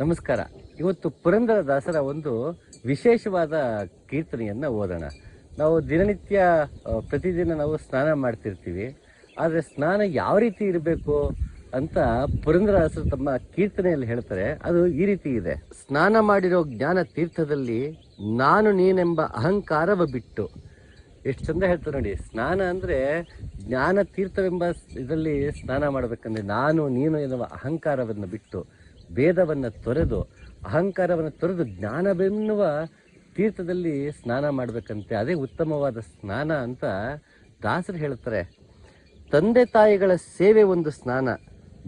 ನಮಸ್ಕಾರ. ಇವತ್ತು ಪುರಂದರ ದಾಸರ ಒಂದು ವಿಶೇಷವಾದ ಕೀರ್ತನೆಯನ್ನ ಓದೋಣ. ನಾವು ದಿನನಿತ್ಯ ಪ್ರತಿದಿನ ನಾವು ಸ್ನಾನ ಮಾಡ್ತಿರ್ತೀವಿ. ಆದರೆ ಸ್ನಾನ ಯಾವ ರೀತಿ ಇರಬೇಕು ಅಂತ ಪುರಂದರದಾಸರು ತಮ್ಮ ಕೀರ್ತನೆಯಲ್ಲಿ ಹೇಳ್ತಾರೆ. ಅದು ಈ ರೀತಿ ಇದೆ. ಸ್ನಾನ ಮಾಡಿರೋ ಜ್ಞಾನ ತೀರ್ಥದಲ್ಲಿ ನಾನು ನೀನೆಂಬ ಅಹಂಕಾರವ ಬಿಟ್ಟು. ಎಷ್ಟು ಚಂದ ಹೇಳ್ತಾರೆ ನೋಡಿ. ಸ್ನಾನ ಅಂದ್ರೆ ಜ್ಞಾನ ತೀರ್ಥವೆಂಬ ಇದರಲ್ಲಿ ಸ್ನಾನ ಮಾಡಬೇಕಂದ್ರೆ ನಾನು ನೀನು ಎನ್ನುವ ಅಹಂಕಾರವನ್ನು ಬಿಟ್ಟು. ಭೇದವನ್ನು ತೊರೆದು, ಅಹಂಕಾರವನ್ನು ತೊರೆದು ಜ್ಞಾನವೆನ್ನುವ ತೀರ್ಥದಲ್ಲಿ ಸ್ನಾನ ಮಾಡಬೇಕಂತೆ. ಅದೇ ಉತ್ತಮವಾದ ಸ್ನಾನ ಅಂತ ದಾಸರು ಹೇಳ್ತಾರೆ ತಂದೆ ತಾಯಿಗಳ ಸೇವೆ ಒಂದು ಸ್ನಾನ,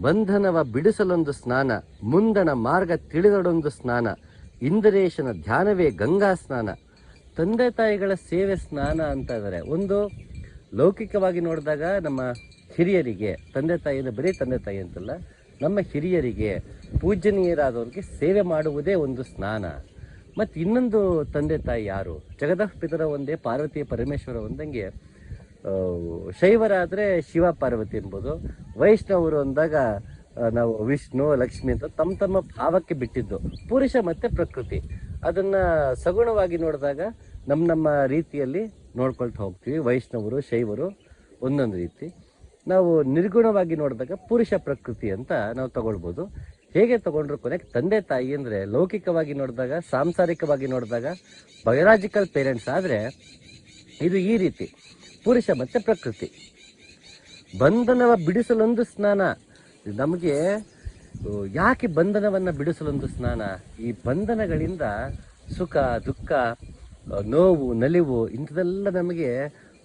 ಬಂಧನವ ಬಿಡಿಸಲೊಂದು ಸ್ನಾನ, ಮುಂದಣ ಮಾರ್ಗ ತಿಳಿದೊಡೊಂದು ಸ್ನಾನ, ಇಂದ್ರೇಶನ ಧ್ಯಾನವೇ ಗಂಗಾ ಸ್ನಾನ. ತಂದೆ ತಾಯಿಗಳ ಸೇವೆ ಸ್ನಾನ ಅಂತ ಇದ್ದಾರೆ. ಒಂದು ಲೌಕಿಕವಾಗಿ ನೋಡಿದಾಗ ನಮ್ಮ ಹಿರಿಯರಿಗೆ, ತಂದೆ ತಾಯಿನ ಬರೀ ತಂದೆ ತಾಯಿ ಅಂತಲ್ಲ ನಮ್ಮ ಹಿರಿಯರಿಗೆ ಪೂಜನೀಯರಾದವ್ರಿಗೆ ಸೇವೆ ಮಾಡುವುದೇ ಒಂದು ಸ್ನಾನ. ಮತ್ತು ಇನ್ನೊಂದು ತಂದೆ ತಾಯಿ ಯಾರು? ಜಗದಃ ಪಿತರ ಒಂದೇ ಪಾರ್ವತಿ ಪರಮೇಶ್ವರ ಒಂದಂಗೆ. ಶೈವರಾದ್ರೆ ಶಿವ ಪಾರ್ವತಿ ಎಂಬುದು. ವೈಷ್ಣವರು ಅಂದಾಗ ನಾವು ವಿಷ್ಣು, ಲಕ್ಷ್ಮಿ ಅಂತ ತಮ್ಮ ತಮ್ಮ ಭಾವಕ್ಕೆ ಬಿಟ್ಟಿದ್ದು. ಪುರುಷ ಮತ್ತು ಪ್ರಕೃತಿ. ಅದನ್ನು ಸಗುಣವಾಗಿ ನೋಡಿದಾಗ ನಮ್ಮ ನಮ್ಮ ರೀತಿಯಲ್ಲಿ ನೋಡ್ಕೊಳ್ತಾ ಹೋಗ್ತೀವಿ. ವೈಷ್ಣವರು, ಶೈವರು ಒಂದೊಂದು ರೀತಿ. ನಾವು ನಿರ್ಗುಣವಾಗಿ ನೋಡಿದಾಗ ಪುರುಷ ಪ್ರಕೃತಿ ಅಂತ ನಾವು ತಗೊಳ್ಬೋದು. ಹೇಗೆ ತಗೊಂಡ್ರು ಕೊನೆಗೆ ತಂದೆ ತಾಯಿ ಅಂದರೆ ಲೌಕಿಕವಾಗಿ ನೋಡಿದಾಗ, ಸಾಂಸಾರಿಕವಾಗಿ ನೋಡಿದಾಗ, ಬಯೋಲಾಜಿಕಲ್ ಪೇರೆಂಟ್ಸ್ ಆದರೆ ಇದು ಈ ರೀತಿ. ಪುರುಷ ಮತ್ತು ಪ್ರಕೃತಿ. ಬಂಧನವ ಬಿಡಿಸಲೊಂದು ಸ್ನಾನ. ನಮಗೆ ಯಾಕೆ ಬಂಧನವನ್ನು ಬಿಡಿಸಲೊಂದು ಸ್ನಾನ? ಈ ಬಂಧನಗಳಿಂದ ಸುಖ, ದುಃಖ, ನೋವು, ನಲಿವು ಇಂಥದೆಲ್ಲ ನಮಗೆ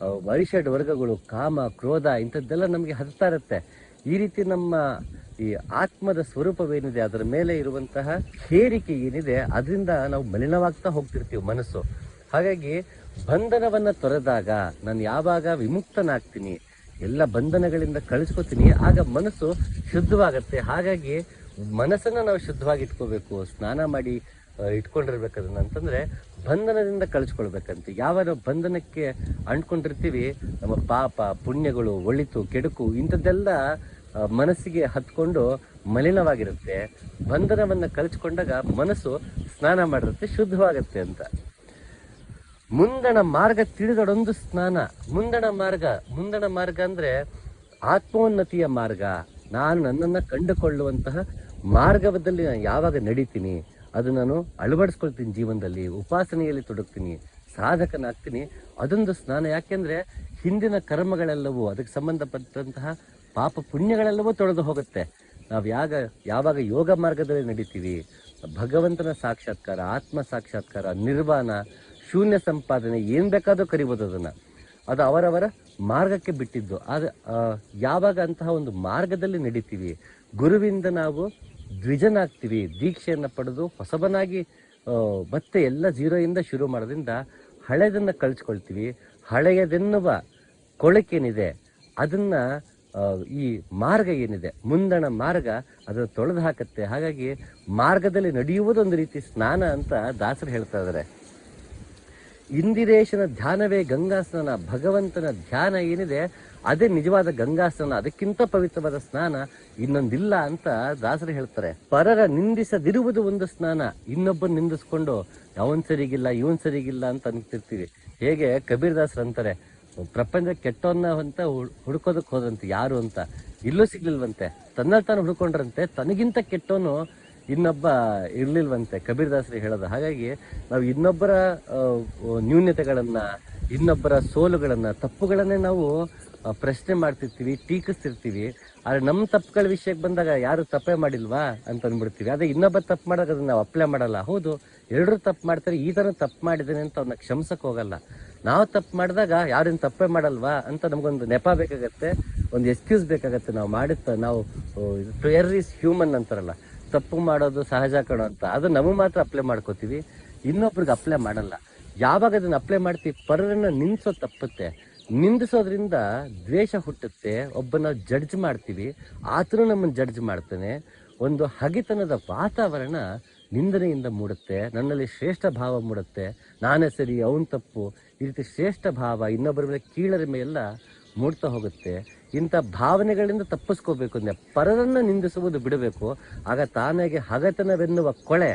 ಆ, ಅರಿಷಡ್ ವರ್ಗಗಳು ಕಾಮ ಕ್ರೋಧ ಇಂಥದ್ದೆಲ್ಲ ನಮಗೆ ಹತ್ತಾ ಇರುತ್ತೆ. ಈ ರೀತಿ ನಮ್ಮ ಈ ಆತ್ಮದ ಸ್ವರೂಪವೇನಿದೆ ಅದರ ಮೇಲೆ ಇರುವಂತಹ ಹೇರಿಕೆ ಏನಿದೆ ಅದರಿಂದ ನಾವು ಮಲಿನವಾಗ್ತಾ ಹೋಗ್ತಿರ್ತೀವಿ ಮನಸ್ಸು. ಹಾಗಾಗಿ ಬಂಧನವನ್ನ ತೊರೆದಾಗ ನಾನು ಯಾವಾಗ ವಿಮುಕ್ತನಾಗ್ತೀನಿ ಎಲ್ಲ ಬಂಧನಗಳಿಂದ ಕಳಿಸ್ಕೊತೀನಿ ಆಗ ಮನಸ್ಸು ಶುದ್ಧವಾಗತ್ತೆ. ಹಾಗಾಗಿ ಮನಸ್ಸನ್ನು ನಾವು ಶುದ್ಧವಾಗಿ ಇಟ್ಕೋಬೇಕು ಸ್ನಾನ ಮಾಡಿ ಆ, ಇಟ್ಕೊಂಡಿರ್ಬೇಕು ಅದನ್ನ ಅಂತಂದ್ರೆ ಬಂಧನದಿಂದ ಕಳಿಸ್ಕೊಳ್ಬೇಕಂತ. ಯಾವ ಬಂಧನಕ್ಕೆ ಅಂಟ್ಕೊಂಡಿರ್ತೀವಿ ನಮ್ಮ ಪಾಪ ಪುಣ್ಯಗಳು ಒಳಿತು ಕೆಡುಕು ಇಂಥದ್ದೆಲ್ಲ ಮನಸ್ಸಿಗೆ ಹತ್ಕೊಂಡು ಮಲಿನವಾಗಿರುತ್ತೆ. ಬಂಧನವನ್ನ ಕಳಿಸ್ಕೊಂಡಾಗ ಮನಸ್ಸು ಸ್ನಾನ ಮಾಡಿರುತ್ತೆ ಶುದ್ಧವಾಗುತ್ತೆ ಅಂತ. ಮುಂದಣ ಮಾರ್ಗ ತಿಳಿದೊಡೊಂದು ಸ್ನಾನ. ಮುಂದಣ ಮಾರ್ಗ. ಮುಂದಣ ಮಾರ್ಗ ಅಂದ್ರೆ ಆತ್ಮೋನ್ನತಿಯ ಮಾರ್ಗ. ನಾನು ನನ್ನನ್ನ ಕಂಡುಕೊಳ್ಳುವಂತಹ ಮಾರ್ಗದಲ್ಲಿ ನಾನು ಯಾವಾಗ ನಡೀತೀನಿ? ಅದು ನಾನು ಅಳವಡಿಸ್ಕೊಳ್ತೀನಿ ಜೀವನದಲ್ಲಿ, ಉಪಾಸನೆಯಲ್ಲಿ ತೊಡಗ್ತೀನಿ, ಸಾಧಕನಾಗ್ತೀನಿ. ಅದೊಂದು ಸ್ನಾನ. ಯಾಕೆಂದ್ರೆ ಹಿಂದಿನ ಕರ್ಮಗಳೆಲ್ಲವೂ, ಅದಕ್ಕೆ ಸಂಬಂಧಪಟ್ಟಂತಹ ಪಾಪ ಪುಣ್ಯಗಳೆಲ್ಲವೂ ತೊಳೆದು ಹೋಗುತ್ತೆ. ನಾವು ಯಾಗ, ಯಾವಾಗ ಯೋಗ ಮಾರ್ಗದಲ್ಲಿ ನಡೀತೀವಿ, ಭಗವಂತನ ಸಾಕ್ಷಾತ್ಕಾರ, ಆತ್ಮ ಸಾಕ್ಷಾತ್ಕಾರ, ನಿರ್ವಾಣ, ಶೂನ್ಯ ಸಂಪಾದನೆ, ಏನು ಬೇಕಾದರೂ ಕರಿಬೋದು ಅದನ್ನ. ಅದು ಅವರವರ ಮಾರ್ಗಕ್ಕೆ ಬಿಟ್ಟಿದ್ದು. ಆದ ಯಾವಾಗ ಅಂತಹ ಒಂದು ಮಾರ್ಗದಲ್ಲಿ ನಡೀತೀವಿ. ಗುರುವಿಂದ ನಾವು ದ್ವಿಜನಾಗ್ತೀವಿ. ದೀಕ್ಷೆಯನ್ನು ಪಡೆದು ಹೊಸಬನಾಗಿ ಮತ್ತೆ ಎಲ್ಲ ಜೀರೋಯಿಂದ ಶುರು ಮಾಡೋದ್ರಿಂದ ಹಳೆಯದನ್ನು ಕಳಿಸ್ಕೊಳ್ತೀವಿ. ಹಳೆಯದೆನ್ನುವ ಕೊಳಕೇನಿದೆ, ಅದನ್ನ ಈ ಮಾರ್ಗ ಏನಿದೆ, ಮುಂದಣ ಮಾರ್ಗ ಅದನ್ನು ತೊಳೆದು ಹಾಕುತ್ತೆ. ಹಾಗಾಗಿ ಮಾರ್ಗದಲ್ಲಿ ನಡೆಯುವುದೊಂದು ರೀತಿ ಸ್ನಾನ ಅಂತ ದಾಸರು ಹೇಳ್ತಾ ಇದ್ದಾರೆ ಇಂದಿರೇಶನ ಧ್ಯಾನವೇ ಗಂಗಾ ಸ್ನಾನ ಭಗವಂತನ ಧ್ಯಾನ ಏನಿದೆ ಅದೇ ನಿಜವಾದ ಗಂಗಾ ಸ್ನಾನ, ಅದಕ್ಕಿಂತ ಪವಿತ್ರವಾದ ಸ್ನಾನ ಇನ್ನೊಂದಿಲ್ಲ ಅಂತ ದಾಸರು ಹೇಳ್ತಾರೆ. ಪರರ ನಿಂದಿಸದಿರುವುದು ಒಂದು ಸ್ನಾನ ಇನ್ನೊಬ್ಬರು ನಿಂದಿಸ್ಕೊಂಡು ಅವನ್ ಸರಿಗಿಲ್ಲ, ಇವನ್ ಸರಿಗಿಲ್ಲ ಅಂತ ಅನ್ತಿರ್ತೀವಿ ಹೇಗೆ ಕಬೀರ್ ದಾಸರು ಅಂತಾರೆ, ಪ್ರಪಂಚ ಕೆಟ್ಟವನ್ನ ಅಂತ ಹುಡುಕೋದಕ್ಕೆ ಹುಡ್ಕೋದಕ್ ಹೋದಂತೆ ಯಾರು ಅಂತ. ಇಲ್ಲೂ ಸಿಗ್ಲಿಲ್ವಂತೆ. ತನ್ನ ತಾನು ಹುಡ್ಕೊಂಡ್ರಂತೆ, ತನಗಿಂತ ಕೆಟ್ಟವನು ಇನ್ನೊಬ್ಬ ಇರ್ಲಿಲ್ವಂತೆ, ಕಬೀರ್ ದಾಸರು ಹೇಳೋದು. ಹಾಗಾಗಿ ನಾವು ಇನ್ನೊಬ್ಬರ ನ್ಯೂನ್ಯತೆಗಳನ್ನ, ಇನ್ನೊಬ್ಬರ ಸೋಲುಗಳನ್ನ, ತಪ್ಪುಗಳನ್ನೇ ನಾವು ಪ್ರಶ್ನೆ ಮಾಡ್ತಿರ್ತೀವಿ, ಟೀಕಿಸ್ತಿರ್ತೀವಿ, ಆದ್ರೆ ನಮ್ಮ ತಪ್ಪುಗಳ ವಿಷಯಕ್ಕೆ ಬಂದಾಗ ಯಾರು ತಪ್ಪೇ ಮಾಡಿಲ್ವಾ ಅಂತ ಅಂದ್ಬಿಡ್ತೀವಿ. ಅದೇ ಇನ್ನೊಬ್ಬ ತಪ್ಪು ಮಾಡಿದಾಗ ಅದನ್ನ ನಾವು ಅಪ್ಲೈ ಮಾಡಲ್ಲ. ಹೌದು ಎಲ್ಲರೂ ತಪ್ಪು ಮಾಡ್ತಾರೆ, ಈ ಥರ ತಪ್ಪು ಮಾಡಿದ್ದೇನೆ ಅಂತ ಅವ್ನ ಕ್ಷಮಿಸಕ್ಕೆ ಹೋಗಲ್ಲ. ನಾವು ತಪ್ಪು ಮಾಡಿದಾಗ ಯಾರೇನು ತಪ್ಪೇ ಮಾಡಲ್ವಾ ಅಂತ ನಮಗೊಂದು ನೆಪ ಬೇಕಾಗತ್ತೆ, ಒಂದು ಎಕ್ಸ್ಕ್ಯೂಸ್ ಬೇಕಾಗತ್ತೆ. ನಾವು ಮಾಡಿದ ನಾವು ಟು ಎರ್ ಇಸ್ ಹ್ಯೂಮನ್ ಅಂತಾರಲ್ಲ. ತಪ್ಪು ಮಾಡೋದು ಸಹಜ ಕಣೋ ಅಂತ. ಅದು ನಮಗೆ ಮಾತ್ರ ಅಪ್ಲೈ ಮಾಡ್ಕೋತೀವಿ. ಇನ್ನೊಬ್ರಿಗೆ ಅಪ್ಲೈ ಮಾಡಲ್ಲ. ಯಾವಾಗ ಅದನ್ನ ಅಪ್ಲೈ ಮಾಡ್ತೀವಿ, ಪರರನ್ನು ನಿಂದಿಸೋ ತಪ್ಪುತ್ತೆ. ನಿಂದಿಸೋದ್ರಿಂದ ದ್ವೇಷ ಹುಟ್ಟುತ್ತೆ ಒಬ್ಬನ ಜಡ್ಜ್ ಮಾಡ್ತೀವಿ, ಆತನು ನಮ್ಮನ್ನು ಜಡ್ಜ್ ಮಾಡ್ತಾನೆ. ಒಂದು ಹಗೆತನದ ವಾತಾವರಣ ನಿಂದನೆಯಿಂದ ಮೂಡುತ್ತೆ, ನನ್ನಲ್ಲಿ ಶ್ರೇಷ್ಠ ಭಾವ ಮೂಡುತ್ತೆ. ನಾನೇ ಸರಿ, ಅವನು ತಪ್ಪು, ಈ ರೀತಿ ಶ್ರೇಷ್ಠ ಭಾವ, ಇನ್ನೊಬ್ಬರ ಮೇಲೆ ಕೀಳರಿಮೆ ಎಲ್ಲ ಮೂಡ್ತಾ ಹೋಗುತ್ತೆ. ಇಂಥ ಭಾವನೆಗಳಿಂದ ತಪ್ಪಿಸ್ಕೋಬೇಕು ಅಂದರೆ ಪರರನ್ನು ನಿಂದಿಸುವುದು ಬಿಡಬೇಕು. ಆಗ ತಾನಾಗೆ ಹಗತನವೆನ್ನುವ ಕೊಳೆ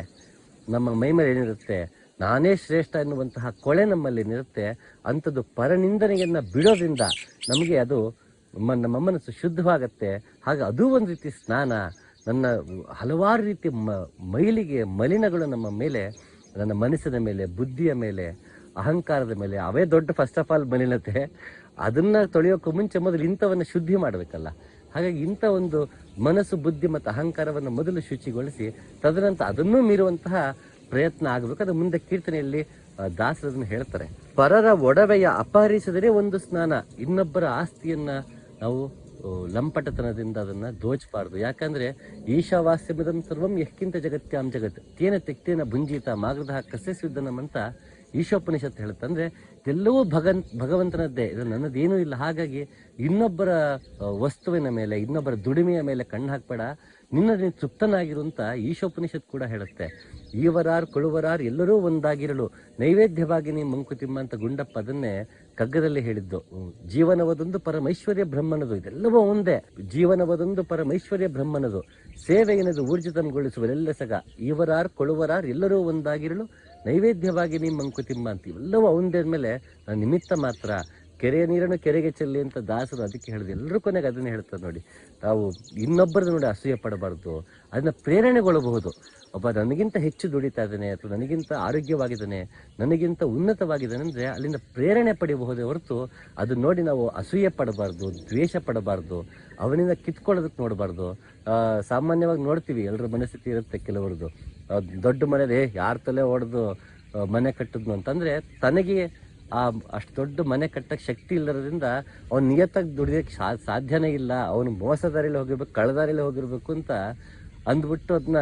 ನಮ್ಮ ಮೈ ಮೇಲೆ ಏನಿರುತ್ತೆ? ನಾನೇ ಶ್ರೇಷ್ಠ ಎನ್ನುವಂತಹ ಕೊಳೆ ನಮ್ಮಲ್ಲಿ ನಿರುತ್ತೆ. ಅಂಥದ್ದು ಪರನಿಂದನೆಯನ್ನು ಬಿಡೋದ್ರಿಂದ ನಮಗೆ ಅದು ನಮ್ಮ ಮನಸ್ಸು ಶುದ್ಧವಾಗತ್ತೆ. ಹಾಗೆ ಅದು ಒಂದು ರೀತಿ ಸ್ನಾನ, ನನ್ನ ಹಲವಾರು ರೀತಿ ಮ- ಮೈಲಿಗೆ ಮಲಿನಗಳು ನಮ್ಮ ಮೇಲೆ, ನನ್ನ ಮನಸ್ಸಿನ ಮೇಲೆ, ಬುದ್ಧಿಯ ಮೇಲೆ, ಅಹಂಕಾರದ ಮೇಲೆ, ಅವೇ ದೊಡ್ಡ ಫಸ್ಟ್ ಆಫ್ ಆಲ್ ಮಲಿನತೆ. ಅದನ್ನ ತೊಳೆಯೋಕೆ ಮುಂಚೆ ಮೊದಲು ಇಂಥವನ್ನು ಶುದ್ಧಿ ಮಾಡಬೇಕಲ್ಲ. ಹಾಗಾಗಿ ಇಂಥ ಒಂದು ಮನಸ್ಸು, ಬುದ್ಧಿ ಮತ್ತು ಅಹಂಕಾರವನ್ನು ಮೊದಲು ಶುಚಿಗೊಳಿಸಿ, ತದನಂತರ ಅದನ್ನೂ ಮೀರುವಂತಹ ಪ್ರಯತ್ನ ಆಗಬೇಕು. ಅದು ಮುಂದೆ ಕೀರ್ತನೆಯಲ್ಲಿ ದಾಸರದನ್ನು ಹೇಳ್ತಾರೆ. ಪರರ ಒಡವೆಯ ಅಪಹರಿಸಿದರೆ ಒಂದು ಸ್ನಾನ. ಇನ್ನೊಬ್ಬರ ಆಸ್ತಿಯನ್ನ ನಾವು ಲಂಪಟತನದಿಂದ ಅದನ್ನ ದೋಚಬಾರ್ದು. ಯಾಕಂದ್ರೆ ಈಶಾವಾಸ್ಯಮಿದಂ ಸರ್ವಂ ಯಕ್ಕಿಂತ ಜಗತ್ಯಾಂ ಜಗತ್. ತೇನ ತೆಕ್ತೇನ ಭುಂಜಿತ ಮಾಗದ ಕಸ್ಯಸ್ವಿದ್ದನಂ ಅಂತ ಈಶೋಪನಿಷತ್ ಹೇಳುತ್ತೆ ಅಂದ್ರೆ ಎಲ್ಲವೂ ಭಗನ್, ಭಗವಂತನದ್ದೇ. ಇದು ನನ್ನದೇನೂ ಇಲ್ಲ. ಹಾಗಾಗಿ ಇನ್ನೊಬ್ಬರ ವಸ್ತುವಿನ ಮೇಲೆ, ಇನ್ನೊಬ್ಬರ ದುಡಿಮೆಯ ಮೇಲೆ ಕಣ್ಣು ಹಾಕ್ಬೇಡ. ನಿನ್ನ ನೀನು ತೃಪ್ತನಾಗಿರು ಅಂತ ಈಶೋಪನಿಷತ್ ಕೂಡ ಹೇಳುತ್ತೆ. ಈವರಾರ್ ಕೊಳುವರಾರ್ ಎಲ್ಲರೂ ಒಂದಾಗಿರಲು ನೈವೇದ್ಯವಾಗಿ ನೀ ಮಂಕುತಿಮ್ಮ ಅಂತ ಗುಂಡಪ್ಪ ಅದನ್ನೇ ಕಗ್ಗದಲ್ಲಿ ಹೇಳಿದ್ದು. ಜೀವನವದೊಂದು ಪರಮೈಶ್ವರ್ಯ ಬ್ರಹ್ಮನದು, ಇದೆಲ್ಲವೂ ಒಂದೇ. ಜೀವನವದೊಂದು ಪರಮೈಶ್ವರ್ಯ ಬ್ರಹ್ಮನದು. ಸೇವೆ ಏನದು ಊರ್ಜಿತಗೊಳಿಸುವರೆಲ್ಲ ಸಗ. ಈವರಾರ್ ಕೊಳುವರಾರ್ ಎಲ್ಲರೂ ಒಂದಾಗಿರಲು ನೈವೇದ್ಯವಾಗಿ ನೀ ಮಂಕುತಿಮ್ಮ ಅಂತ ಇವೆಲ್ಲವೂ ಒಂದೇ ಮೇಲೆ ನಿಮಿತ್ತ ಮಾತ್ರ ಕೆರೆಯ ನೀರನ್ನು ಕೆರೆಗೆ ಚೆಲ್ಲಿ ಅಂತ ದಾಸರು ಅದಕ್ಕೆ ಹೇಳಿದ್ರು. ಎಲ್ಲರೂ ಕೊನೆಗೆ ಅದನ್ನು ಹೇಳ್ತಾರೆ ನೋಡಿ. ನಾವು ಇನ್ನೊಬ್ಬರದ್ದು ನೋಡಿ ಅಸೂಯೆ ಪಡಬಾರ್ದು. ಅದನ್ನ ಪ್ರೇರಣೆಗೊಳ್ಳಬಹುದು. ಒಬ್ಬ ನನಗಿಂತ ಹೆಚ್ಚು ದುಡಿತಾ ಇದ್ದಾನೆ ಅಥವಾ ನನಗಿಂತ ಆರೋಗ್ಯವಾಗಿದ್ದಾನೆ, ನನಗಿಂತ ಉನ್ನತವಾಗಿದ್ದಾನೆ ಅಂದ್ರೆ ಅಲ್ಲಿಂದ ಪ್ರೇರಣೆ ಪಡೆಯಬಹುದೇ ಹೊರತು ಅದು ನೋಡಿ ನಾವು ಅಸೂಯೆ ಪಡಬಾರ್ದು, ದ್ವೇಷ ಪಡಬಾರ್ದು, ಅವನಿಂದ ಕಿತ್ಕೊಳ್ಳೋದಕ್ಕೆ ನೋಡಬಾರ್ದು. ಸಾಮಾನ್ಯವಾಗಿ ನೋಡ್ತೀವಿ ಎಲ್ಲರ ಮನಸ್ಥಿತಿ ಇರುತ್ತೆ ಕೆಲವರದು ದೊಡ್ಡ ಮನೇಲಿ ಯಾರ ತಲೆ ಹೊಡೆದು ಮನೆ ಕಟ್ಟಿದ್ನು? ಅಂತಂದ್ರೆ ತನಗೆ ಆ ಅಷ್ಟು ದೊಡ್ಡ ಮನೆ ಕಟ್ಟಕ್ಕೆ ಶಕ್ತಿ ಇಲ್ಲದ್ರಿಂದ ಅವ್ನು ನಿಯತ್ತಾಗಿ ದುಡಿಯೋಕೆ ಸಾಧ್ಯನೇ ಇಲ್ಲ. ಅವನು ಮೋಸ ದಾರಿಲಿ ಹೋಗಿರ್ಬೇಕು ಕಳ್ಳದಾರಿಯಲ್ಲಿ ಹೋಗಿರ್ಬೇಕು ಅಂತ ಅಂದ್ಬಿಟ್ಟು ಅದನ್ನ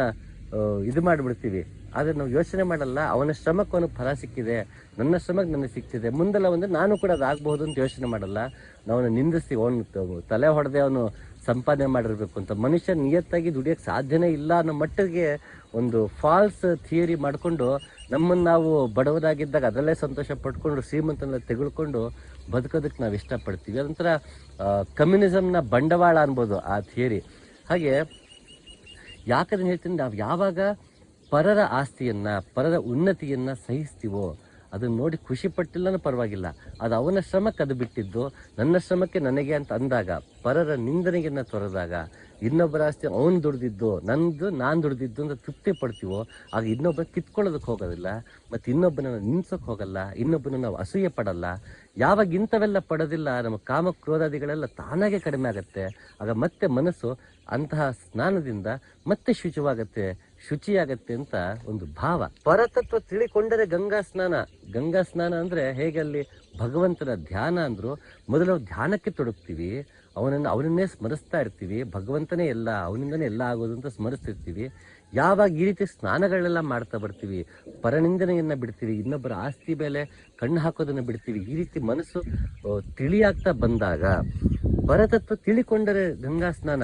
ಇದು ಮಾಡಿಬಿಡ್ತೀವಿ. ಆದರೆ ನಾವು ಯೋಚನೆ ಮಾಡಲ್ಲ. ಅವನ ಶ್ರಮಕ್ಕೆ ಅವನಿಗೆ ಫಲ ಸಿಕ್ಕಿದೆ. ನನ್ನ ಶ್ರಮಕ್ಕೆ ನನಗೆ ಸಿಕ್ತಿದೆ. ಮುಂದೆಲ್ಲ ಒಂದು ನಾನು ಕೂಡ ಅದಾಗಬಹುದು ಅಂತ ಯೋಚನೆ ಮಾಡಲ್ಲ. ನಾವು ನಿಂದಿಸ್ತೀವಿ. ಅವನು ತಲೆ ಹೊಡೆದೆ ಅವನು ಸಂಪಾದನೆ ಮಾಡಿರ್ಬೇಕು ಅಂತ. ಮನುಷ್ಯ ನಿಯತ್ತಾಗಿ ದುಡಿಯೋಕ್ಕೆ ಸಾಧ್ಯನೇ ಇಲ್ಲ ಅನ್ನೋ ಮಟ್ಟಿಗೆ ಒಂದು ಫಾಲ್ಸ್ ಥಿಯರಿ ಮಾಡಿಕೊಂಡು ನಮ್ಮನ್ನು ನಾವು ಬಡವರಾಗಿದ್ದಾಗ ಅದರಲ್ಲೇ ಸಂತೋಷ ಪಟ್ಕೊಂಡು ಶ್ರೀಮಂತನ ತೆಗೆದುಕೊಂಡು ಬದುಕೋದಕ್ಕೆ ನಾವು ಇಷ್ಟಪಡ್ತೀವಿ. ಅದೊಂಥರ ಕಮ್ಯುನಿಸಮ್ನ ಬಂಡವಾಳ ಅನ್ಬೋದು ಆ ಥಿಯರಿ ಹಾಗೆ ಯಾಕಂದ್ರೆ ಹೇಳ್ತೀನಿ, ನಾವು ಯಾವಾಗ ಪರರ ಆಸ್ತಿಯನ್ನ, ಪರರ ಉನ್ನತಿಯನ್ನು ಸಹಿಸ್ತೀವೋ, ಅದನ್ನು ನೋಡಿ ಖುಷಿ ಪಟ್ಟಿಲ್ಲನೂ ಪರವಾಗಿಲ್ಲ. ಅದು ಅವನ ಶ್ರಮಕ್ಕೆ ಅದು ಬಿಟ್ಟಿದ್ದು, ನನ್ನ ಶ್ರಮಕ್ಕೆ ನನಗೆ ಅಂತ ಅಂದಾಗ, ಪರರ ನಿಂದನೆಯನ್ನ ತೊರೆದಾಗ ಇನ್ನೊಬ್ಬರ ಆಸ್ತಿ ಅವನು ದುಡ್ದಿದ್ದು, ನಂದು, ನಾನು ದುಡ್ದಿದ್ದು ಅಂತ ತೃಪ್ತಿ ಪಡ್ತೀವೋ, ಆಗ ಇನ್ನೊಬ್ಬ ಕಿತ್ಕೊಳ್ಳೋದಕ್ಕೆ ಹೋಗೋದಿಲ್ಲ, ಮತ್ತೆ ಇನ್ನೊಬ್ಬನ ನಿನ್ಸೋಕ್ ಹೋಗಲ್ಲ ಇನ್ನೊಬ್ಬನ ನಾವು ಅಸೂಯೆ ಪಡಲ್ಲ. ಯಾವಾಗ ಇಂಥವೆಲ್ಲ ಪಡೋದಿಲ್ಲ, ನಮ್ಮ ಕಾಮ ಕ್ರೋಧಾದಿಗಳೆಲ್ಲ ತಾನಾಗೆ ಕಡಿಮೆ ಆಗುತ್ತೆ. ಆಗ ಮತ್ತೆ ಮನಸ್ಸು ಅಂತಹ ಸ್ನಾನದಿಂದ ಮತ್ತೆ ಶುಚಿವಾಗತ್ತೆ, ಶುಚಿಯಾಗತ್ತೆ ಅಂತ ಒಂದು ಭಾವ. ಪರತತ್ವ ತಿಳಿಕೊಂಡರೆ ಗಂಗಾ ಸ್ನಾನ. ಗಂಗಾ ಸ್ನಾನ ಅಂದ್ರೆ ಹೇಗೆ ಅಲ್ಲಿ ಭಗವಂತನ ಧ್ಯಾನ ಅಂದ್ರು, ಮೊದಲು ಧ್ಯಾನಕ್ಕೆ ತೊಡಗ್ತೀವಿ ಅವನನ್ನ ಅವನನ್ನೇ ಸ್ಮರಿಸ್ತಾ ಇರ್ತೀವಿ, ಭಗವಂತನೇ ಎಲ್ಲ, ಅವನಿಂದನೇ ಎಲ್ಲ ಆಗೋದು ಅಂತ ಸ್ಮರಿಸ್ತಿರ್ತೀವಿ. ಯಾವಾಗ ಈ ರೀತಿ ಸ್ನಾನಗಳೆಲ್ಲ ಮಾಡ್ತಾ ಬರ್ತೀವಿ, ಪರನಿಂದನೆಯನ್ನು ಬಿಡ್ತೀವಿ, ಇನ್ನೊಬ್ಬರ ಆಸ್ತಿ ಮೇಲೆ ಕಣ್ಣು ಹಾಕೋದನ್ನು ಬಿಡ್ತೀವಿ, ಈ ರೀತಿ ಮನಸ್ಸು ತಿಳಿಯಾಗ್ತಾ ಬಂದಾಗ, ಪರತತ್ವ ತಿಳಿಕೊಂಡರೆ ಗಂಗಾ ಸ್ನಾನ,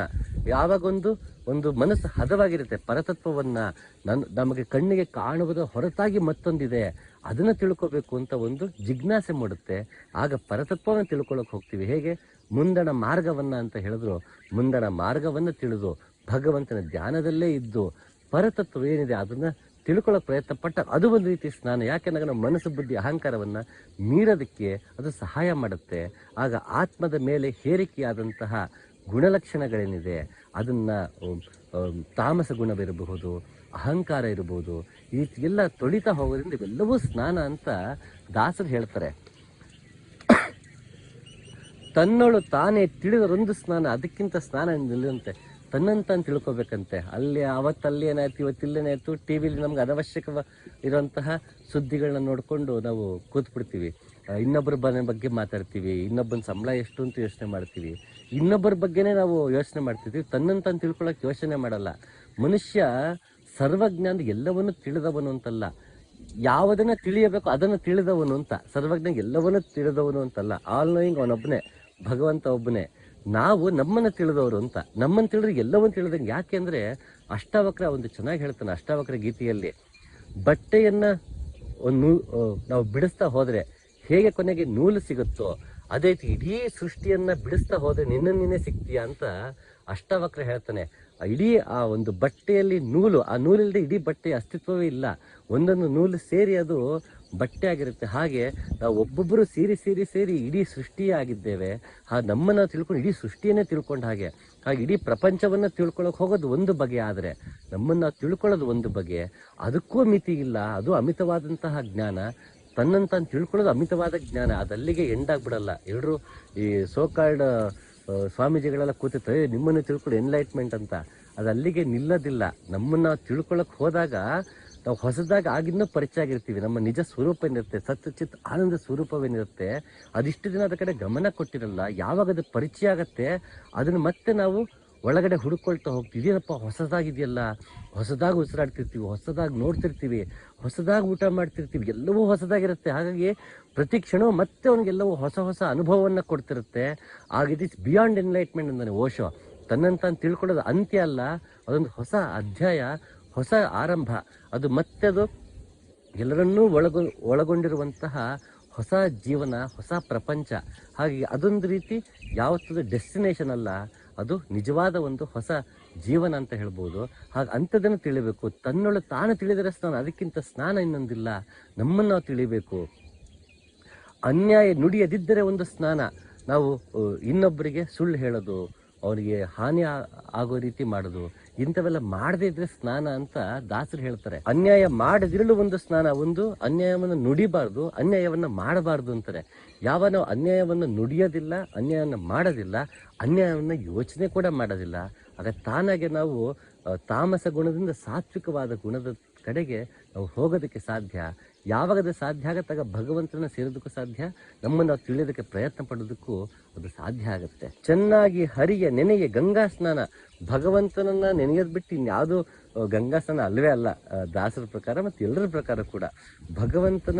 ಯಾವಾಗೊಂದು ಒಂದು ಮನಸ್ಸು ಹದವಾಗಿರುತ್ತೆ, ಪರತತ್ವವನ್ನು ನನ್ನ ನಮಗೆ ಕಣ್ಣಿಗೆ ಕಾಣುವುದ ಹೊರತಾಗಿ ಮತ್ತೊಂದಿದೆ, ಅದನ್ನು ತಿಳ್ಕೊಬೇಕು ಅಂತ ಒಂದು ಜಿಜ್ಞಾಸೆ ಮೂಡುತ್ತೆ, ಆಗ ಪರತತ್ವವನ್ನು ತಿಳ್ಕೊಳ್ಳೋಕೆ ಹೋಗ್ತೀವಿ. ಹೇಗೆ? ಮುಂದಣ ಮಾರ್ಗವನ್ನ ಅಂತ ಹೇಳಿದ್ರು. ಮುಂದಣ ಮಾರ್ಗವನ್ನ ತಿಳಿದು ಭಗವಂತನ ಧ್ಯಾನದಲ್ಲೇ ಇದ್ದು ಪರತತ್ವ ಏನಿದೆ ಅದನ್ನ ತಿಳ್ಕೊಳ್ಳೋಕೆ ಪ್ರಯತ್ನ ಪಟ್ಟ ಅದು ಒಂದು ರೀತಿ ಸ್ನಾನ. ಯಾಕೆಂದಾಗ ನಮ್ಮ ಮನಸ್ಸು ಬುದ್ಧಿ ಅಹಂಕಾರವನ್ನ ಮೀರೋದಕ್ಕೆ ಅದು ಸಹಾಯ ಮಾಡುತ್ತೆ. ಆಗ ಆತ್ಮದ ಮೇಲೆ ಹೇರಿಕೆಯಾದಂತಹ ಗುಣಲಕ್ಷಣಗಳೇನಿದೆ, ಅದನ್ನ ತಾಮಸ ಗುಣವಿರಬಹುದು, ಅಹಂಕಾರ ಇರಬಹುದು, ಈ ಎಲ್ಲ ತೊಳಿತಾ ಹೋಗೋದ್ರಿಂದ ಇವೆಲ್ಲವೂ ಸ್ನಾನ ಅಂತ ದಾಸರು ಹೇಳ್ತಾರೆ. ತನ್ನಳು ತಾನೇ ತಿಳಿದರೊಂದು ಸ್ನಾನ, ಅದಕ್ಕಿಂತ ಸ್ನಾನ ನಿಲ್ಲಂತೆ ತನ್ನಂತ ತಿಳ್ಕೊಬೇಕಂತೆ. ಅಲ್ಲಿ, ಅವತ್ತಲ್ಲಿ ಏನಾಯ್ತು ಇವತ್ತಿಲ್ಲೇನಾಯ್ತು ಟಿ ವಿಲಿ ನಮ್ಗೆ ಅನವಶ್ಯಕ ಇರುವಂತಹ ಸುದ್ದಿಗಳನ್ನ ನೋಡಿಕೊಂಡು ನಾವು ಕೂತ್ಬಿಡ್ತೀವಿ. ಬಿಡ್ತೀವಿ ಇನ್ನೊಬ್ಬರ ಬಗ್ಗೆ ಮಾತಾಡ್ತೀವಿ, ಇನ್ನೊಬ್ಬನ ಸಂಬಳ ಎಷ್ಟು ಅಂತ ಯೋಚನೆ ಮಾಡ್ತೀವಿ. ಇನ್ನೊಬ್ಬರ ಬಗ್ಗೆನೇ ನಾವು ಯೋಚನೆ ಮಾಡ್ತಿದ್ವಿ. ತನ್ನಂತ ತಿಳ್ಕೊಳಕ್ ಯೋಚನೆ ಮಾಡಲ್ಲ. ಮನುಷ್ಯ ಸರ್ವಜ್ಞಾನ ಎಲ್ಲವನ್ನು ಎಲ್ಲವನ್ನೂ ತಿಳಿದವನು ಅಂತಲ್ಲ. ಯಾವುದನ್ನ ತಿಳಿಯಬೇಕು ಅದನ್ನು ತಿಳಿದವನು ಅಂತ. ಸರ್ವಜ್ಞ ಎಲ್ಲವನ್ನೂ ತಿಳಿದವನು ಅಂತಲ್ಲ. ಆಲ್ ನೋಯಿಂಗ್ ಅವನೊಬ್ಬನೇ. ಭಗವಂತ ಒಬ್ಬನೇ. ನಾವು ನಮ್ಮನ್ನು ತಿಳಿದವರು ಅಂತ. ನಮ್ಮನ್ನು ತಿಳಿದ್ರೆ ಎಲ್ಲವನ್ನು ತಿಳಿದಂಗೆ. ಯಾಕೆ ಅಂದರೆ ಅಷ್ಟಾವಕ್ರ ಒಂದು ಚೆನ್ನಾಗಿ ಹೇಳ್ತಾನೆ ಅಷ್ಟಾವಕ್ರ ಗೀತೆಯಲ್ಲಿ. ಬಟ್ಟೆಯನ್ನು ಒಂದು ನಾವು ಬಿಡಿಸ್ತಾ ಹೋದರೆ ಹೇಗೆ ಕೊನೆಗೆ ನೂಲು ಸಿಗುತ್ತೋ, ಅದೇ ರೀತಿ ಇಡೀ ಸೃಷ್ಟಿಯನ್ನು ಬಿಡಿಸ್ತಾ ಹೋದರೆ ನಿನ್ನ ನಿನ್ನೆ ಸಿಗ್ತೀಯಾ ಅಂತ ಅಷ್ಟಾವಕ್ರ ಹೇಳ್ತಾನೆ. ಇಡೀ ಆ ಒಂದು ಬಟ್ಟೆಯಲ್ಲಿ ನೂಲು, ಆ ನೂಲಿಲ್ಲದೆ ಇಡೀ ಬಟ್ಟೆಯ ಅಸ್ತಿತ್ವವೇ ಇಲ್ಲ. ಒಂದೊಂದು ನೂಲು ಸೇರಿ ಅದು ಬಟ್ಟೆ ಆಗಿರುತ್ತೆ ಹಾಗೆ ನಾವು ಒಬ್ಬೊಬ್ಬರು ಸೇರಿ ಸೇರಿ ಸೇರಿ ಇಡೀ ಸೃಷ್ಟಿಯೇ ಆಗಿದ್ದೇವೆ ಆ ನಮ್ಮನ್ನು ತಿಳ್ಕೊಂಡು ಇಡೀ ಸೃಷ್ಟಿಯನ್ನೇ ತಿಳ್ಕೊಂಡು ಹಾಗೆ. ಹಾಗೆ ಇಡೀ ಪ್ರಪಂಚವನ್ನು ತಿಳ್ಕೊಳ್ಳೋಕೆ ಹೋಗೋದು ಒಂದು ಬಗೆ ಆದರೆ ನಮ್ಮನ್ನು ತಿಳ್ಕೊಳ್ಳೋದು ಒಂದು ಬಗೆ. ಅದಕ್ಕೂ ಮಿತಿ ಇಲ್ಲ. ಅದು ಅಮಿತವಾದಂತಹ ಜ್ಞಾನ. ತನ್ನನ್ನು ತಾನು ತಿಳ್ಕೊಳ್ಳೋದು ಅಮಿತವಾದ ಜ್ಞಾನ. ಅದಲ್ಲಿಗೆ ಎಂಡ್ ಆಗ್ಬಿಡಲ್ಲ. ಎಲ್ಲರೂ ಈ ಸೋಕಾರ್ಡ್ ಸ್ವಾಮೀಜಿಗಳೆಲ್ಲ ಕೂತಿರ್ತಾರೆ "ಏ, ನಿಮ್ಮನ್ನು ತಿಳ್ಕೊಳ್ಳಿ ಎನ್ಲೈಟ್ಮೆಂಟ್ ಅಂತ. ಅದು ಅಲ್ಲಿಗೆ ನಿಲ್ಲೋದಿಲ್ಲ. ನಮ್ಮನ್ನು ತಿಳ್ಕೊಳ್ಳೋಕೆ ಹೋದಾಗ ನಾವು ಹೊಸದಾಗಿ ಆಗಿನ್ನೂ ಪರಿಚಯ ಆಗಿರ್ತೀವಿ. ನಮ್ಮ ನಿಜ ಸ್ವರೂಪ ಏನಿರುತ್ತೆ ಸತ್ಯ ಚಿತ್ ಆನಂದ ಸ್ವರೂಪವೇನಿರುತ್ತೆ, ಅದಿಷ್ಟು ದಿನ ಅದ ಕಡೆ ಗಮನ ಕೊಟ್ಟಿರಲ್ಲ, ಯಾವಾಗ ಅದು ಪರಿಚಯ ಆಗತ್ತೆ, ಅದನ್ನ ಮತ್ತೆ ನಾವು ಒಳಗಡೆ ಹುಡುಕೊಳ್ತಾ ಹೋಗ್ತೀವಿ ಇದೇನಪ್ಪ ಹೊಸದಾಗಿದೆಯಲ್ಲ, ಹೊಸದಾಗಿ ಉಸಿರಾಡ್ತಿರ್ತೀವಿ, ಹೊಸದಾಗಿ ನೋಡ್ತಿರ್ತೀವಿ, ಹೊಸದಾಗಿ ಊಟ ಮಾಡ್ತಿರ್ತೀವಿ, ಎಲ್ಲವೂ ಹೊಸದಾಗಿರುತ್ತೆ. ಹಾಗಾಗಿ ಪ್ರತಿ ಕ್ಷಣವೂ ಮತ್ತೆ ಅವನಿಗೆಲ್ಲವೂ ಹೊಸ ಹೊಸ ಅನುಭವವನ್ನು ಕೊಡ್ತಿರುತ್ತೆ. ಆಗ ಇಟ್ ಇಸ್ ಬಿಯಾಂಡ್ ಎನ್ಲೈಟ್ಮೆಂಟ್ ಅಂತಾನೆ ಓಶೋ ತನ್ನಂತ ತಾನು ತಿಳ್ಕೊಳ್ಳೋದು ಅಂತ್ಯ ಅಲ್ಲ, ಅದೊಂದು ಹೊಸ ಅಧ್ಯಾಯ. ಹೊಸ ಆರಂಭ. ಅದು ಮತ್ತೆ ಅದು ಎಲ್ಲರನ್ನೂ ಒಳಗೊ, ಒಳಗೊಂಡಿರುವಂತಹ ಹೊಸ ಜೀವನ, ಹೊಸ ಪ್ರಪಂಚ. ಹಾಗೆ ಅದೊಂದು ರೀತಿ ಯಾವತ್ತದು ಡೆಸ್ಟಿನೇಷನ್ ಅಲ್ಲ, ಅದು ನಿಜವಾದ ಒಂದು ಹೊಸ ಜೀವನ ಅಂತ ಹೇಳ್ಬೋದು. ಹಾಗೆ ಅಂಥದ್ದನ್ನು ತಿಳಿಬೇಕು. ತನ್ನೊಳ ತಾನು ತಿಳಿದರೆ ಸ್ನಾನ, ಅದಕ್ಕಿಂತ ಸ್ನಾನ ಇನ್ನೊಂದಿಲ್ಲ. ನಮ್ಮನ್ನು ನಾವು ತಿಳಿಬೇಕು. ಅನ್ಯಾಯ ನುಡಿಯದಿದ್ದರೆ ಒಂದು ಸ್ನಾನ. ನಾವು ಇನ್ನೊಬ್ಬರಿಗೆ ಸುಳ್ಳು ಹೇಳೋದು ಅವರಿಗೆ ಹಾನಿ ಆಗೋ ರೀತಿ ಮಾಡೋದು. ಇಂಥವೆಲ್ಲ ಮಾಡದೇ ಇದ್ರೆ ಸ್ನಾನ ಅಂತ ದಾಸರು ಹೇಳ್ತಾರೆ. ಅನ್ಯಾಯ ಮಾಡದಿರಲು ಒಂದು ಸ್ನಾನ ಒಂದು, ಅನ್ಯಾಯವನ್ನು ನುಡಿಬಾರ್ದು, ಅನ್ಯಾಯವನ್ನ ಮಾಡಬಾರ್ದು ಅಂತಾರೆ. ಯಾವ ನಾವು ಅನ್ಯಾಯವನ್ನು ನುಡಿಯೋದಿಲ್ಲ, ಅನ್ಯಾಯವನ್ನು ಮಾಡೋದಿಲ್ಲ, ಅನ್ಯಾಯವನ್ನು ಯೋಚನೆ ಕೂಡ ಮಾಡೋದಿಲ್ಲ. ಆಗ ತಾನಾಗೆ ನಾವು ತಾಮಸ ಗುಣದಿಂದ ಸಾತ್ವಿಕವಾದ ಗುಣದ ಕಡೆಗೆ ನಾವು ಹೋಗೋದಕ್ಕೆ ಸಾಧ್ಯ. ಯಾವಾಗ ಅದು ಸಾಧ್ಯ ಆಗತ್ತಾಗ ಭಗವಂತನ ಸೇರೋದಕ್ಕೂ ಸಾಧ್ಯ. ನಮ್ಮನ್ನು ನಾವು ತಿಳಿಯೋದಕ್ಕೆ ಪ್ರಯತ್ನ ಪಡೋದಕ್ಕೂ ಅದು ಸಾಧ್ಯ ಆಗುತ್ತೆ. ಚೆನ್ನಾಗಿ ಹರಿಯ ನೆನೆಯ ಗಂಗಾ ಸ್ನಾನ. ಭಗವಂತನನ್ನ ನೆನೆಯೋದು ಬಿಟ್ಟು ಇನ್ಯಾವುದು ಗಂಗಾ ಸ್ನಾನ ಅಲ್ಲವೇ ಅಲ್ಲ ದಾಸರ ಪ್ರಕಾರ ಮತ್ತು ಎಲ್ಲರ ಪ್ರಕಾರ ಕೂಡ. ಭಗವಂತನ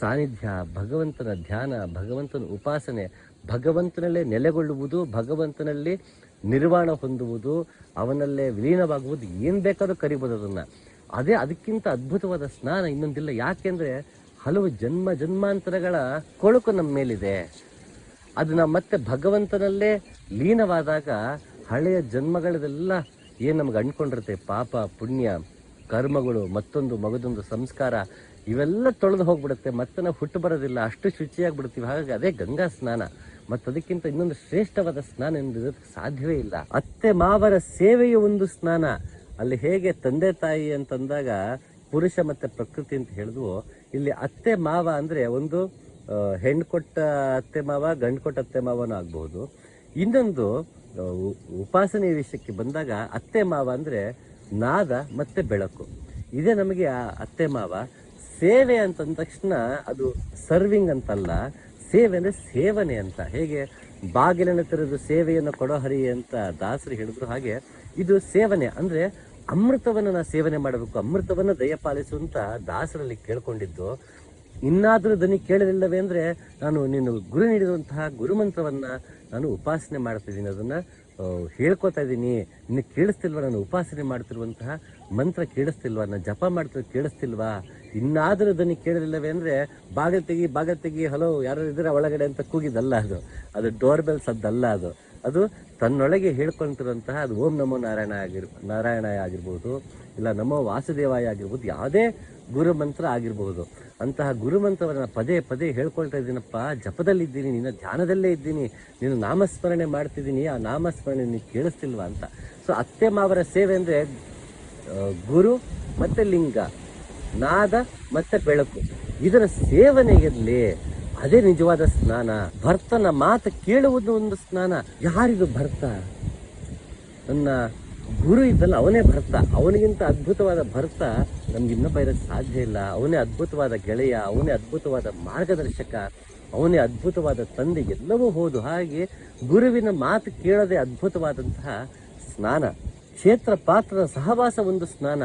ಸಾನ್ನಿಧ್ಯ, ಭಗವಂತನ ಧ್ಯಾನ, ಭಗವಂತನ ಉಪಾಸನೆ, ಭಗವಂತನಲ್ಲೇ ನೆಲೆಗೊಳ್ಳುವುದು, ಭಗವಂತನಲ್ಲಿ ನಿರ್ವಾಣ ಹೊಂದುವುದು, ಅವನಲ್ಲೇ ವಿಲೀನವಾಗುವುದು, ಏನು ಬೇಕಾದರೂ ಕರಿಬೋದು ಅದನ್ನ. ಅದೇ ಅದಕ್ಕಿಂತ ಅದ್ಭುತವಾದ ಸ್ನಾನ ಇನ್ನೊಂದಿಲ್ಲ. ಯಾಕೆಂದ್ರೆ ಹಲವು ಜನ್ಮ ಜನ್ಮಾಂತರಗಳ ಕೊಳುಕು ನಮ್ಮ ಮೇಲಿದೆ. ಅದು ನಾವು ಮತ್ತೆ ಭಗವಂತನಲ್ಲೇ ಲೀನವಾದಾಗ ಹಳೆಯ ಜನ್ಮಗಳದೆಲ್ಲ ಏನ್ ನಮ್ಗೆ ಅಂಡ್ಕೊಂಡಿರುತ್ತೆ ಪಾಪ, ಪುಣ್ಯ, ಕರ್ಮಗಳು, ಮತ್ತೊಂದು ಮಗದೊಂದು ಸಂಸ್ಕಾರ, ಇವೆಲ್ಲ ತೊಳೆದು ಹೋಗ್ಬಿಡುತ್ತೆ. ಮತ್ತೆ ನಾವು ಹುಟ್ಟು ಬರೋದಿಲ್ಲ. ಅಷ್ಟು ಶುಚಿಯಾಗ್ಬಿಡ್ತೀವಿ ಹಾಗಾಗಿ ಅದೇ ಗಂಗಾ ಸ್ನಾನ. ಮತ್ತು ಅದಕ್ಕಿಂತ ಇನ್ನೊಂದು ಶ್ರೇಷ್ಠವಾದ ಸ್ನಾನ ಎಂಬುದಕ್ಕೆ ಸಾಧ್ಯವೇ ಇಲ್ಲ. ಅತ್ತೆ ಮಾವರ ಸೇವೆಯ ಒಂದು ಸ್ನಾನ. ಅಲ್ಲಿ ಹೇಗೆ ತಂದೆ ತಾಯಿ ಅಂತಂದಾಗ ಪುರುಷ ಮತ್ತೆ ಪ್ರಕೃತಿ ಅಂತ ಹೇಳಿದ್ವು. ಇಲ್ಲಿ ಅತ್ತೆ ಮಾವ ಅಂದ್ರೆ ಒಂದು ಹೆಣ್ಣು ಕೊಟ್ಟ ಅತ್ತೆ ಮಾವ, ಗಂಡು ಕೊಟ್ಟ ಅತ್ತೆ ಮಾವನೂ ಆಗ್ಬಹುದು. ಇನ್ನೊಂದು ಉಪಾಸನೆ ವಿಷಯಕ್ಕೆ ಬಂದಾಗ ಅತ್ತೆ ಮಾವ ಅಂದ್ರೆ ನಾದ ಮತ್ತೆ ಬೆಳಕು. ಇದೇ ನಮಗೆ ಆ ಅತ್ತೆ ಮಾವ. ಸೇವೆ ಅಂತಂದ ತಕ್ಷಣ ಅದು ಸರ್ವಿಂಗ್ ಅಂತಲ್ಲ, ಸೇವೆ ಅಂದರೆ ಸೇವನೆ ಅಂತ. ಹೇಗೆ, ಬಾಗಿಲನ್ನು ತೆರೆದು ಸೇವೆಯನ್ನು ಕೊಡೋ ಹರಿ ಅಂತ ದಾಸರು ಹೇಳಿದ್ರು ಹಾಗೆ ಇದು ಸೇವನೆ ಅಂದ್ರೆ ಅಮೃತವನ್ನು ನಾ ಸೇವನೆ ಮಾಡಬೇಕು. ಅಮೃತವನ್ನು ದಯಪಾಲಿಸುವಂತ ದಾಸರಲ್ಲಿ ಕೇಳ್ಕೊಂಡಿದ್ದು. ಇನ್ನಾದರೂ ದನಿ ಕೇಳಲಿಲ್ಲವೇ ಅಂದ್ರೆ ನಾನು ನೀನು ಗುರು ನೀಡಿದಂತಹ ಗುರುಮಂತ್ರವನ್ನ ನಾನು ಉಪಾಸನೆ ಮಾಡ್ತಿದ್ದೀನಿ. ಅದನ್ನ ಹೇಳ್ಕೊತಾ ಇದ್ದೀನಿ. ಇನ್ನು ಕೇಳಿಸ್ತಿಲ್ವ? ನಾನು ಉಪಾಸನೆ ಮಾಡ್ತಿರುವಂತಹ ಮಂತ್ರ ಕೇಳಿಸ್ತಿಲ್ವಾ? ನಾನು ಜಪ ಮಾಡ್ತಿರೋ ಕೇಳಿಸ್ತಿಲ್ವಾ? ಇನ್ನಾದರೂ ದನಿ ಕೇಳಲಿಲ್ಲವೇ ಅಂದ್ರೆ ಬಾಗಿಲು ತೆಗಿ ಬಾಗಿಲು ತೆಗಿ ಹಲೋ ಯಾರು ಇದ್ದೀರಾ ಒಳಗಡೆ? ಅಂತ ಕೂಗಿದಲ್ಲ ಅದು. ಅದು ಡೋರ್ ಬೆಲ್ಸ್ ಅದಲ್ಲ ಅದು. ಅದು ತನ್ನೊಳಗೆ ಹೇಳ್ಕೊಂತಿರುವಂತಹ ಅದು ಓಂ ನಮೋ ನಾರಾಯಣ ಆಗಿರ್, ನಾರಾಯಣ ಆಗಿರ್ಬೋದು, ಇಲ್ಲ ನಮೋ ವಾಸುದೇವಾಯ ಆಗಿರ್ಬೋದು, ಯಾವುದೇ ಗುರು ಮಂತ್ರ ಆಗಿರಬಹುದು ಅಂತಹ ಗುರು ಮಂತ್ರವನ್ನ ಪದೇ ಪದೇ ಹೇಳ್ಕೊಳ್ತಾ ಇದ್ದೀನಪ್ಪ, ಜಪದಲ್ಲಿದ್ದೀನಿ, ನಿನ್ನ ಧ್ಯಾನದಲ್ಲೇ ಇದ್ದೀನಿ, ನೀನು ನಾಮಸ್ಮರಣೆ ಮಾಡ್ತಿದ್ದೀನಿ, ಆ ನಾಮಸ್ಮರಣೆ ನೀನು ಕೇಳಿಸ್ತಿಲ್ವ ಅಂತ. ಸೊ ಅತ್ತೆ ಮಾವರ ಸೇವೆ ಅಂದರೆ ಗುರು ಮತ್ತು ಲಿಂಗ, ನಾದ ಮತ್ತು ಬೆಳಕು. ಇದರ ಸೇವನೆಯಲ್ಲಿ ಅದೇ ನಿಜವಾದ ಸ್ನಾನ. ಭರ್ತನ ಮಾತು ಕೇಳುವುದು ಒಂದು ಸ್ನಾನ. ಯಾರಿದು ಭರ್ತ? ನನ್ನ ಗುರು ಇದ್ದಲ್ಲ, ಅವನೇ ಭರ್ತ. ಅವನಿಗಿಂತ ಅದ್ಭುತವಾದ ಭರ್ತ ನಮ್ಗೆ ಇನ್ನೊಬ್ಬ ಇರೋಕ್ಕೆ ಸಾಧ್ಯ ಇಲ್ಲ. ಅವನೇ ಅದ್ಭುತವಾದ ಗೆಳೆಯ, ಅವನೇ ಅದ್ಭುತವಾದ ಮಾರ್ಗದರ್ಶಕ, ಅವನೇ ಅದ್ಭುತವಾದ ತಂದೆ, ಎಲ್ಲವೂ ಹೋದು. ಹಾಗೆ ಗುರುವಿನ ಮಾತು ಕೇಳದೆ ಅದ್ಭುತವಾದಂತಹ ಸ್ನಾನ. ಕ್ಷೇತ್ರ ಪಾತ್ರದ ಸಹವಾಸ ಒಂದು ಸ್ನಾನ.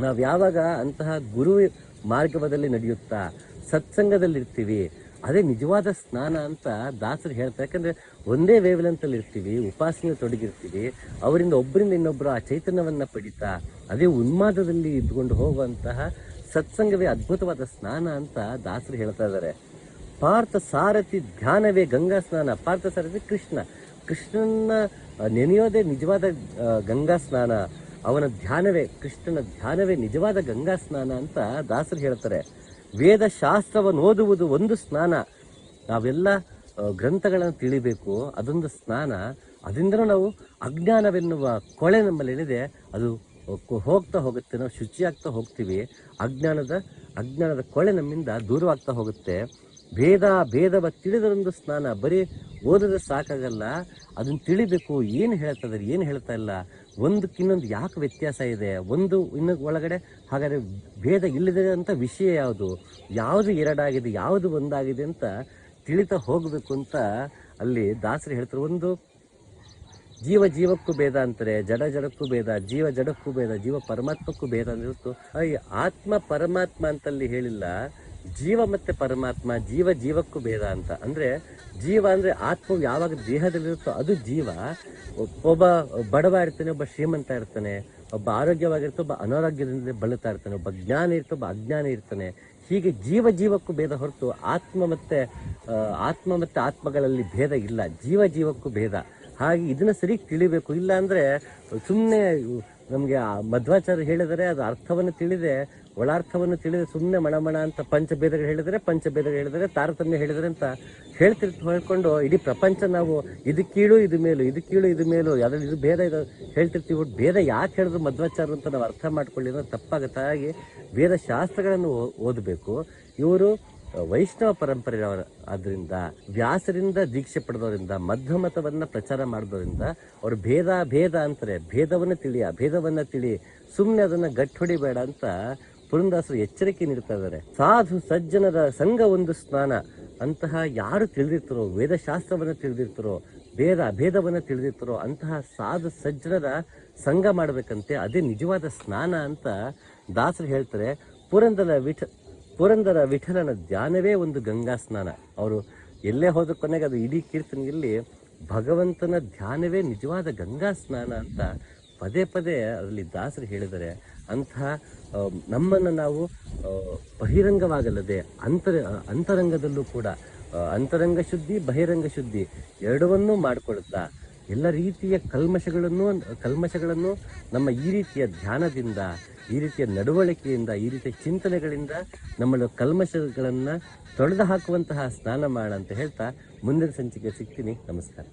ನಾವು ಯಾವಾಗ ಅಂತಹ ಗುರು ಮಾರ್ಗದಲ್ಲಿ ನಡೆಯುತ್ತಾ ಸತ್ಸಂಗದಲ್ಲಿರ್ತೀವಿ. ಅದೇ ನಿಜವಾದ ಸ್ನಾನ ಅಂತ ದಾಸರು ಹೇಳ್ತಾರೆ. ಯಾಕಂದರೆ ಒಂದೇ ವೇವಲಂತಲ್ಲಿ ಇರ್ತೀವಿ ಉಪಾಸನೆ ತೊಡಗಿರ್ತೀವಿ. ಅವರಿಂದ ಒಬ್ಬರಿಂದ ಇನ್ನೊಬ್ಬರು ಆ ಚೈತನ್ಯವನ್ನ ಪಡಿತಾ, ಅದೇ ಉನ್ಮಾದದಲ್ಲಿ ಇದ್ಕೊಂಡು ಹೋಗುವಂತಹ ಸತ್ಸಂಗವೇ ಅದ್ಭುತವಾದ ಸ್ನಾನ ಅಂತ ದಾಸರು ಹೇಳ್ತಾ ಇದ್ದಾರೆ. ಪಾರ್ಥ ಸಾರಥಿ ಧ್ಯಾನವೇ ಗಂಗಾ ಸ್ನಾನ. ಪಾರ್ಥ ಸಾರಥಿ ಕೃಷ್ಣ. ಕೃಷ್ಣನ ನೆನೆಯೋದೇ ನಿಜವಾದ ಗಂಗಾ ಸ್ನಾನ. ಅವನ ಧ್ಯಾನವೇ, ಕೃಷ್ಣನ ಧ್ಯಾನವೇ ನಿಜವಾದ ಗಂಗಾ ಸ್ನಾನ ಅಂತ ದಾಸರು ಹೇಳ್ತಾರೆ. ವೇದ ಶಾಸ್ತ್ರವನ್ನು ಓದುವುದು ಒಂದು ಸ್ನಾನ. ನಾವೆಲ್ಲ ಗ್ರಂಥಗಳನ್ನು ತಿಳಿಬೇಕು. ಅದೊಂದು ಸ್ನಾನ. ಅದರಿಂದ ನಾವು ಅಜ್ಞಾನವೆನ್ನುವ ಕೊಳೆ ನಮ್ಮಲ್ಲಿ ಏನಿದೆ ಅದು ಹೋಗ್ತಾ ಹೋಗುತ್ತೆ. ನಾವು ಶುಚಿಯಾಗ್ತಾ ಹೋಗ್ತೀವಿ. ಅಜ್ಞಾನದ ಅಜ್ಞಾನದ ಕೊಳೆ ನಮ್ಮಿಂದ ದೂರವಾಗ್ತಾ ಹೋಗುತ್ತೆ. ಭೇದ ಭೇದವ ತಿಳಿದರೊಂದು ಸ್ನಾನ. ಬರೀ ಓದಿದ್ರೆ ಸಾಕಾಗಲ್ಲ. ಅದನ್ನು ತಿಳಿಬೇಕು. ಏನು ಹೇಳ್ತಾ ಇದ್ದಾರೆ ಏನು ಹೇಳ್ತಾ ಇಲ್ಲ. ಒಂದಕ್ಕಿನ್ನೊಂದು ಯಾಕೆ ವ್ಯತ್ಯಾಸ ಇದೆ? ಒಂದು ಇನ್ನು ಒಳಗಡೆ ಹಾಗಾದರೆ ಭೇದ ಇಲ್ಲದೆ ಅಂತ ವಿಷಯ ಯಾವುದು? ಯಾವುದು ಎರಡಾಗಿದೆ, ಯಾವುದು ಒಂದಾಗಿದೆ ಅಂತ ತಿಳಿತಾ ಹೋಗಬೇಕು ಅಂತ ಅಲ್ಲಿ ದಾಸರು ಹೇಳ್ತಾರೆ. ಒಂದು ಜೀವ ಜೀವಕ್ಕೂ ಭೇದ ಅಂತಾರೆ, ಜಡ ಜಡಕ್ಕೂ ಭೇದ, ಜೀವ ಜಡಕ್ಕೂ ಭೇದ, ಜೀವ ಪರಮಾತ್ಮಕ್ಕೂ ಭೇದ ಅಂದಿರುತ್ತು ಆತ್ಮ ಪರಮಾತ್ಮ ಅಂತಲ್ಲಿ ಹೇಳಿಲ್ಲ. ಜೀವ ಮತ್ತೆ ಪರಮಾತ್ಮ, ಜೀವ ಜೀವಕ್ಕೂ ಭೇದ ಅಂತ. ಅಂದ್ರೆ ಜೀವ ಅಂದ್ರೆ ಆತ್ಮವು ಯಾವಾಗ ದೇಹದಲ್ಲಿರುತ್ತೋ ಅದು ಜೀವ. ಒಬ್ಬ ಬಡವ ಇರ್ತಾನೆ, ಒಬ್ಬ ಶ್ರೀಮಂತ ಇರ್ತಾನೆ, ಒಬ್ಬ ಆರೋಗ್ಯವಾಗಿರ್ತೋ ಒಬ್ಬ ಅನಾರೋಗ್ಯದಿಂದ ಬಳಲ್ತಾ ಇರ್ತಾನೆ, ಒಬ್ಬ ಜ್ಞಾನ ಇರ್ತೋ ಒಬ್ಬ ಅಜ್ಞಾನ ಇರ್ತಾನೆ. ಹೀಗೆ ಜೀವ ಜೀವಕ್ಕೂ ಭೇದ ಹೊರತು ಆತ್ಮ ಮತ್ತೆ ಆತ್ಮ ಮತ್ತೆ ಆತ್ಮಗಳಲ್ಲಿ ಭೇದ ಇಲ್ಲ. ಜೀವ ಜೀವಕ್ಕೂ ಭೇದ. ಹಾಗೆ ಇದನ್ನ ಸರಿ ತಿಳಿಬೇಕು. ಇಲ್ಲ ಅಂದ್ರೆ ಸುಮ್ಮನೆ ನಮಗೆ ಮಧ್ವಾಚಾರ್ಯ ಹೇಳಿದರೆ ಅದು ಅರ್ಥವನ್ನು ತಿಳಿದೆ, ಒಳಾರ್ಥವನ್ನು ತಿಳಿದೆ ಸುಮ್ಮನೆ ಮಣಮಣ ಅಂತ ಪಂಚಭೇದಗಳು ಹೇಳಿದರೆ ಪಂಚಭೇದಗಳು ಹೇಳಿದರೆ ತಾರತಮ್ಯ ಹೇಳಿದರೆ ಅಂತ ಹೇಳ್ತಿರ್ತ ಹೇಳ್ಕೊಂಡು ಇಡೀ ಪ್ರಪಂಚ ನಾವು ಇದು ಕೀಳು, ಇದು ಮೇಲು, ಇದು ಕೀಳು, ಇದು ಮೇಲು ಯಾವ್ದು ಇದು ಭೇದ ಇದು ಹೇಳ್ತಿರ್ತೀವಿ. ಭೇದ ಯಾಕೆ ಹೇಳಿದ್ರು ಮಧ್ವಾಚಾರ್ಯ ಅಂತ ನಾವು ಅರ್ಥ ಮಾಡ್ಕೊಳ್ಳಿದ್ರೆ ತಪ್ಪಾಗುತ್ತೆ. ತಪ್ಪಾಗತ್ತಾಗಿ ವೇದ ಶಾಸ್ತ್ರಗಳನ್ನು ಓ- ಓದಬೇಕು. ಇವರು ವೈಷ್ಣವ ಪರಂಪರೆಯವರ ಆದ್ರಿಂದ, ವ್ಯಾಸರಿಂದ ದೀಕ್ಷೆ ಪಡೆದವರಿಂದ, ಮಧ್ಯಮತವನ್ನ ಪ್ರಚಾರ ಮಾಡಿದವರಿಂದ ಅವರು ಭೇದ ಭೇದ ಅಂತಾರೆ. ಭೇದವನ್ನು ತಿಳಿಯ ಭೇದವನ್ನ ತಿಳಿ. ಸುಮ್ಮನೆ ಅದನ್ನ ಗಟ್ಟಿ ಹೊಡಿಬೇಡ ಅಂತ ಪುರಂದಾಸರು ಎಚ್ಚರಿಕೆ ನೀಡ್ತಾ ಇದ್ದಾರೆ. ಸಾಧು ಸಜ್ಜನರ ಸಂಘ ಒಂದು ಸ್ನಾನ ಅಂತಹ ಯಾರು ತಿಳಿದಿರ್ತಾರೋ, ವೇದಶಾಸ್ತ್ರವನ್ನು ತಿಳಿದಿರ್ತಾರೋ, ಭೇದ ಭೇದವನ್ನ ತಿಳಿದಿರ್ತಾರೋ, ಅಂತಹ ಸಾಧು ಸಜ್ಜನರ ಸಂಘ ಮಾಡಬೇಕಂತೆ, ಅದೇ ನಿಜವಾದ ಸ್ನಾನ ಅಂತ ದಾಸರು ಹೇಳ್ತಾರೆ. ಪುರಂದರ ವಿಠ ಪುರಂದರ ವಿಠಲನ ಧ್ಯಾನವೇ ಒಂದು ಗಂಗಾ ಸ್ನಾನ. ಅವರು ಎಲ್ಲೇ ಹೋದ ಕೊನೆಗೆ ಅದು ಇಡೀ ಕೀರ್ತನೆಯಲ್ಲಿ ಭಗವಂತನ ಧ್ಯಾನವೇ ನಿಜವಾದ ಗಂಗಾ ಸ್ನಾನ ಅಂತ ಪದೇ ಪದೇ ಅದರಲ್ಲಿ ದಾಸರು ಹೇಳಿದರೆ ಅಂತಹ ನಮ್ಮನ್ನು ನಾವು ಬಹಿರಂಗವಾಗಲ್ಲದೆ ಅಂತರ, ಅಂತರಂಗದಲ್ಲೂ ಕೂಡ ಅಂತರಂಗ ಶುದ್ಧಿ, ಬಹಿರಂಗ ಶುದ್ಧಿ ಎರಡವನ್ನೂ ಮಾಡಿಕೊಳ್ಳುತ್ತಾ ಎಲ್ಲ ರೀತಿಯ ಕಲ್ಮಶಗಳನ್ನು ಕಲ್ಮಶಗಳನ್ನು ನಮ್ಮ ಈ ರೀತಿಯ ಧ್ಯಾನದಿಂದ, ಈ ರೀತಿಯ ನಡವಳಿಕೆಯಿಂದ, ಈ ರೀತಿಯ ಚಿಂತನೆಗಳಿಂದ ನಮ್ಮ ಕಲ್ಮಶಗಳನ್ನು ತೊಳೆದು ಹಾಕುವಂತಹ ಸ್ನಾನ ಮಾಡ ಅಂತ ಹೇಳ್ತಾ ಮುಂದಿನ ಸಂಚಿಕೆ ಸಿಗ್ತೀನಿ. ನಮಸ್ಕಾರ.